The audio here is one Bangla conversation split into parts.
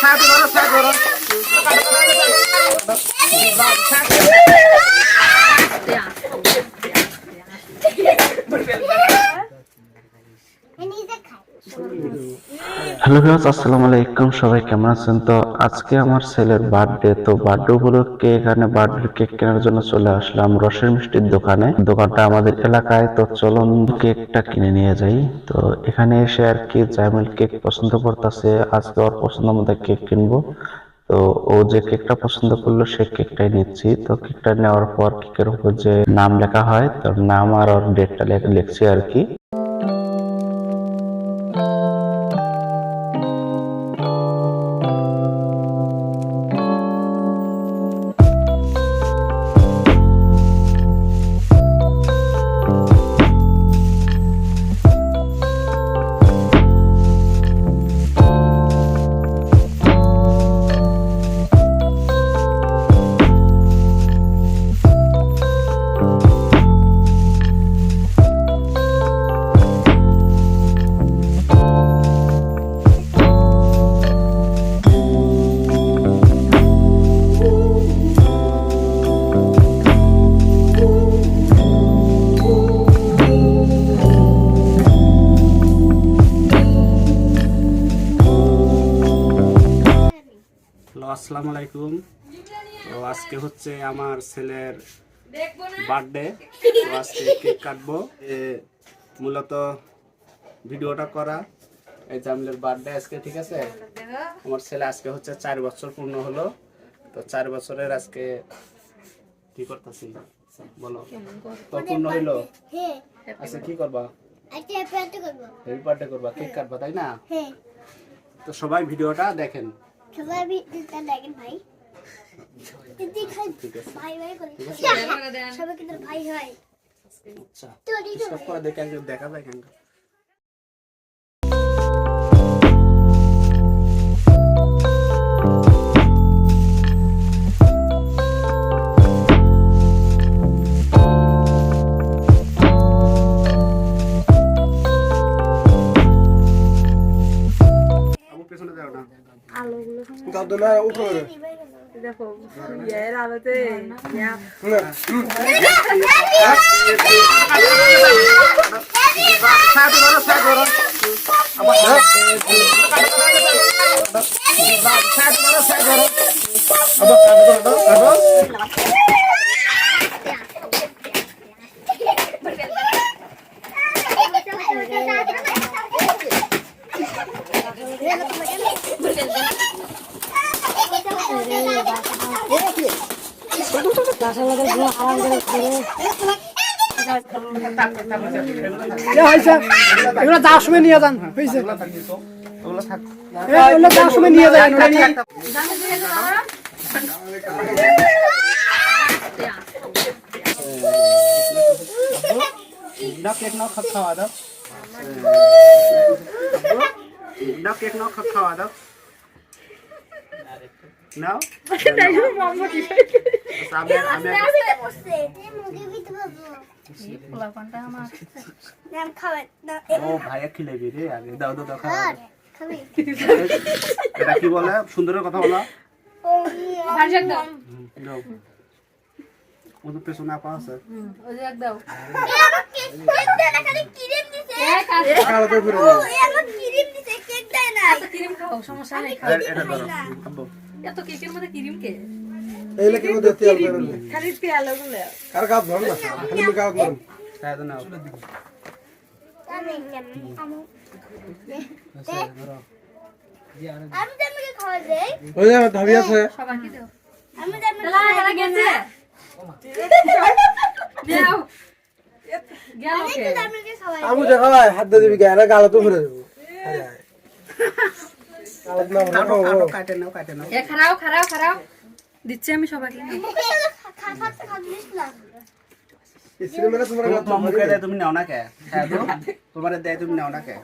সাথে ধরো সাথে ধরো হ্যালো ভিউয়ার্স, আসসালামু আলাইকুম। সবাই কেমন আছেন? তো আজকে আমার ছেলের বার্থডে তো বার্থডে উপলক্ষে এখানে বার্থডে কেক কেনার জন্য চলে আসলাম রসের মিষ্টির দোকানে। দোকানটা আমাদের এলাকায়, তো চলুন কেকটা কিনে নিয়ে যাই। তো এখানে এসে আর কি জামিল কেক পছন্দ করতেছে, আজকে ওর পছন্দ মতো কেক কিনবো। তো ও যে কেকটা পছন্দ করল, সে কেকটাই নিচ্ছি। তো কেকটা নেওয়ার পর কেকের উপর যে নাম লেখা হয় তো নাম আর ওর ডেটটা লিখছি আর কি। আসসালামু আলাইকুম। তো আজকে হচ্ছে আমার ছেলের বার্থডে। তো আজকে কেক কাটবো। এ, মূলত ভিডিওটা করা। এই জামিলের বার্থডে আজকে ঠিক আছে? আমার ছেলে আজকে হচ্ছে চার বছর পূর্ণ হলো। তো চার বছরের আজকে কি করতেছি? বলো। তো পূর্ণ হইল? আচ্ছা কি করবা? আজকে হ্যাপি করব। হ্যাপি বার্থডে করবা। কেক কাটবা তাই না? হ্যাঁ। তো সবাই ভিডিওটা দেখেন। দেখেন ভাই দিদি খাই ভাই ভাই করে সবাই কিন্তু ভাই হয় আচ্ছা তো করে দেখো ইয়ের আলোতে ইয়া এগুলো যাওয়ার সময় নিয়ে যান হয়েছে ওগুলো থাক এগুলো যাওয়ার সময় নিয়ে যান খাওয়া দাও কেক নাও খাওয়া দাও নাও ও ভাইয়া খিলাইবি রে আগে দাও দাও দাও খাওয়া দাও। এটা কি বলে সুন্দরের কথা বলো ও দাও ও তো পেছনে আপা আছে খালি ক্রিম দিছে ও এমন ক্রিম দিছে কেক দেয় না ক্রিম খাও সমস্যা নেই এটা ধরো এত কেকের মধ্যে ক্রিম কে? এইগুলো কি মধ্যে তেল বেরোলে। খালি পেয়ালো গুলো কার গাছ ধর না খালি মুখে গাছ ধরুন হ্যাঁ তো আমি আমি জামিকে খাওয়া দেই ওই যে ধাবি আছে। সবাইকে দাও। আমি জামিকে এলা এলা গেছে? দাও। গেল কে? আমি দেখা হাত দিয়ে দিবি গায়ে গালে তো ঘুরে যাব। না কাটো কাটো কাটে নাও কাটে নাও এ খারাও খারাও খারাও। দিচ্ছি আমি সবাইকে। তুমি নাও না কে হ্যাঁ তোমার দেয় তুমি নাও না কে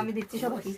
আমি দিচ্ছি সবাইকে।